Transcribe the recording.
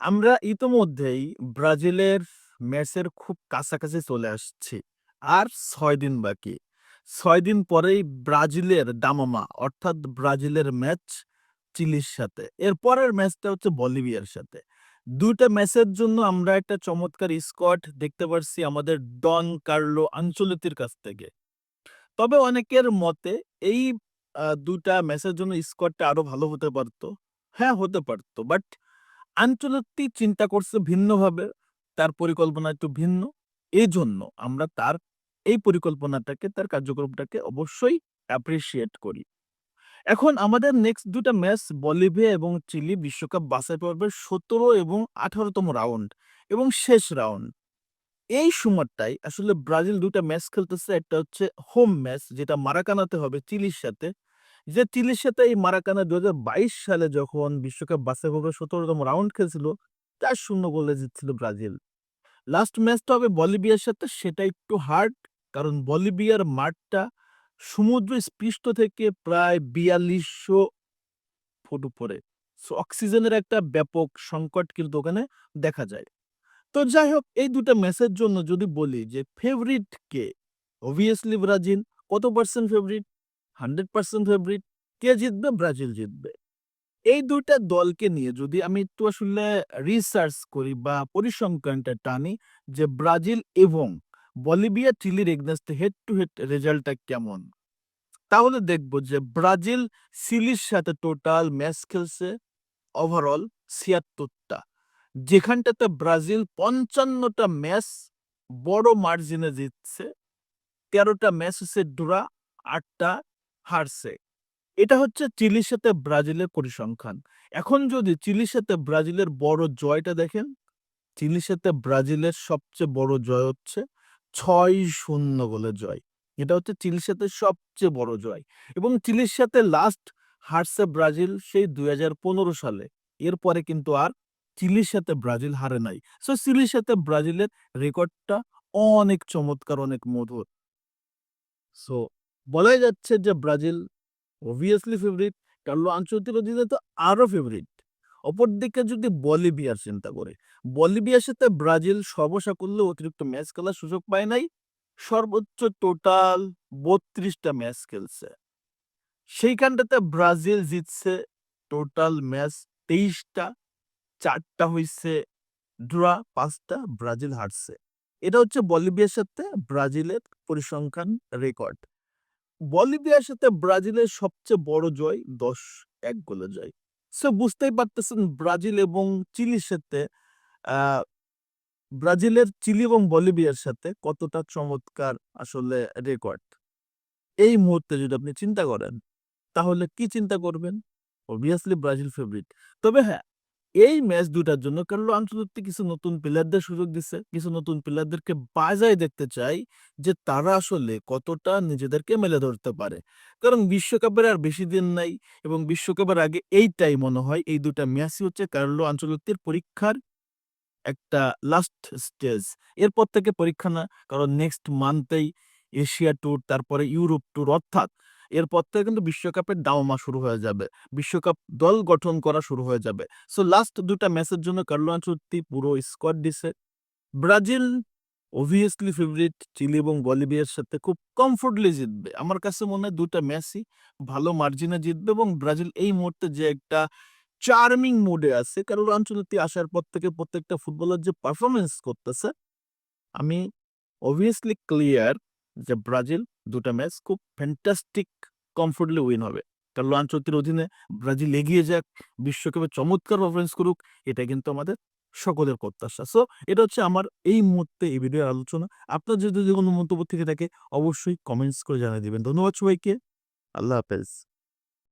আমরা ইতোমধ্যেই ব্রাজিলের ম্যাচের খুব কাছাকাছি চলে আসছি। আর ছয় দিন বাকি। ছয় দিন পরেই ব্রাজিলের দামামা অর্থাৎ ব্রাজিলের ম্যাচ চিলির সাথে। এর পরের ম্যাচটা হচ্ছে বলিভিয়ার সাথে। ২ টা ম্যাচের জন্য আমরা একটা চমৎকার স্কোয়াড দেখতে পারছি আমাদের ডন কার্লো আনচেলত্তির কাছ থেকে। তবে অনেকের মতে এই দুটা ম্যাচের জন্য স্কোয়াডটা আরও ভালো হতে পারতো হ্যাঁ, হতে পারতো বাট আনচেলত্তি চিন্তা করছে ভিন্নভাবে। তার পরিকল্পনা একটু ভিন্ন। এজন্য আমরা তার এই পরিকল্পনাটাকে, তার কার্যক্রমটাকে অবশ্যই অ্যাপ্রিসিয়েট করি। এখন আমাদের নেক্সট দুটা ম্যাচ বলিভিয়া এবং চিলি বিশ্বকাপ বাছাই পর্বের ১৭ এবং আঠারোতম রাউন্ড এবং শেষ রাউন্ড। এই সময়টাই আসলে ব্রাজিল দুটা ম্যাচ খেলতেছে। একটা হচ্ছে হোম ম্যাচ যেটা মারাকানাতে হবে চিলির সাথে। যে চিলির সাথে এই মারাকানা ২০২২ সালে যখন বিশ্বকাপ বাছাই পর্বের ১৭ তম রাউন্ড খেলছিল, ৪-০ গোলে জিতছিল ব্রাজিল। লাস্ট ম্যাচটা হবে বলিভিয়ার সাথে সেটা একটু হার্ড। কারণ বলিভিয়ার মাঠটা সমুদ্র স্পৃষ্ট থেকে প্রায় ৪২০০ ফুট উপরে। সো অক্সিজেনের একটা ব্যাপক সংকট কিন্তু ওখানে দেখা যায়। তো যাই হোক এই দুটা ম্যাচের জন্য যদি বলি যে ফেভারিট কে? Obviously Brazil. কত পার্সেন্ট ফেভারিট? 100% ফেভারিট। কে জিতবে? ব্রাজিল জিতবে। এই ২ টা দলকে নিয়ে যদি আমি একটু আসলে রিসার্চ করি বা পরিসংখ্যানটা টানি যে ব্রাজিল এবং বলিভিয়া চিলির এগেইনস্ট হেড টু হেড রেজাল্টটা কেমন? তাহলে দেখব যে ব্রাজিল চিলির সাথে টোটাল ম্যাচ খেলছে ওভারঅল ছিয়াত্তরটা যেখানটাতে ব্রাজিল পঞ্চান্নটা ম্যাচ বড় মার্জিনে জিতছে। তেরোটা ম্যাচ হচ্ছে ড্র, ৮ টা হারছে। এটা হচ্ছে চিলির সাথে ব্রাজিলের পরিসংখ্যান। এখন যদি চিলির সাথে ব্রাজিলের বড় জয়টা দেখেন, চিলির সাথে ব্রাজিলের সবচেয়ে বড় জয় হচ্ছে ৬-০ গোলের জয়। এটা হচ্ছে চিলির সাথে সবচেয়ে বড় জয়। এবং চিলির সাথে লাস্ট হারছে ব্রাজিল সেই ২০১৫ সালে। এরপরে কিন্তু আর চিলির সাথে ব্রাজিল হারে নাই। সো চিলির সাথে ব্রাজিলের রেকর্ডটা অনেক চমৎকার, অনেক মধুর। সো বলাই যাচ্ছে যে ব্রাজিল অবভিয়াসলি ফেভারিট। কার্লো আনচেলত্তির অধীনে তো আরও ফেভারিট। অপরদিকে যদি বলিভিয়ার চিন্তা করে বলিভিয়ার সাথে ব্রাজিল সর্বসাকুল্যে অতিরিক্ত ম্যাচ খেলার সুযোগ পায় নাই। সর্বোচ্চ টোটাল বত্রিশটা ম্যাচ খেলছে। সেইখানটাতে ব্রাজিল জিতছে টোটাল ম্যাচ ২৩ টা। ৪ টা হইছে ড্র, ৫ ব্রাজিল হারছে। এটা হচ্ছে বলিভিয়ার সাথে ব্রাজিলের পরিসংখ্যান রেকর্ড। বলিভিয়ার সাথে ব্রাজিলের সবচেয়ে বড় জয় ১০-১ গোলের জয়। সো বুঝতেই পারতেছেন ব্রাজিল এবং চিলির সাথে ব্রাজিলের চিলি এবং বলিভিয়ার সাথে কতটা চমৎকার আসলে রেকর্ড। এই মুহূর্তে যদি আপনি চিন্তা করেন, তাহলে কি চিন্তা করবেন? Obviously Brazil favourite. তবে হ্যাঁ, এই ম্যাচ দুটার জন্য কার্লো আনচেলত্তি কিছু নতুন প্লেয়ারদের সুযোগ দিচ্ছে কিছু নতুন প্লেয়ারদেরকে বাজায় দেখতে চাই যে তারা আসলে কতটা নিজেদেরকে মেলে ধরতে পারে। কারণ বিশ্বকাপের আর বেশি দিন নাই এবং বিশ্বকাপের আগে এইটাই মনে হয় এই দুটা ম্যাচই হচ্ছে কার্লো আনচেলত্তির পরীক্ষার একটা লাস্ট স্টেজ। এরপর থেকে পরীক্ষা না। কারণ নেক্সট মান্থেই এশিয়া ট্যুর, তারপরে ইউরোপ ট্যুর অর্থাৎ এরপর থেকে কিন্তু বিশ্বকাপের দামামা শুরু হয়ে যাবে। বিশ্বকাপ দল গঠন করা শুরু হয়ে যাবে। সো লাস্ট দুটা ম্যাচের জন্য কার্লো আনচেলত্তি পুরো স্কোয়াড দিছে। ব্রাজিল অবভিয়াসলি ফেভারিট চিলি এবং বলিভিয়ার সাথে খুব কমফোর্টলি জিতবে। আমার কাছে মনে হয় দুটা ম্যাচই ভালো মার্জিনে জিতবে এবং ব্রাজিল এই মুহূর্তে যে একটা চার্মিং মুড আছে, কার্লো আনচেলত্তি আসার পর থেকে প্রত্যেকটা ফুটবলার যে পারফরমেন্স করতেছে, আমি অবভিয়াসলি ক্লিয়ার যে ব্রাজিল ২ টা ম্যাচ খুব ফ্যান্টাস্টিক কমফোর্টলি উইন হবে। কার্লো আনচেলত্তির অধীনে ব্রাজিল এগিয়ে যাক, বিশ্বকাপে চমৎকার পারফরমেন্স করুক, এটা কিন্তু আমাদের সকলের প্রত্যাশা। সো এটা হচ্ছে আমার এই মুহূর্তে এই ভিডিওর আলোচনা। আপনার যদি কোনো মন্তব্য থেকে থাকে অবশ্যই কমেন্টস করে জানিয়ে দেবেন ধন্যবাদ সবাইকে। আল্লাহ হাফেজ।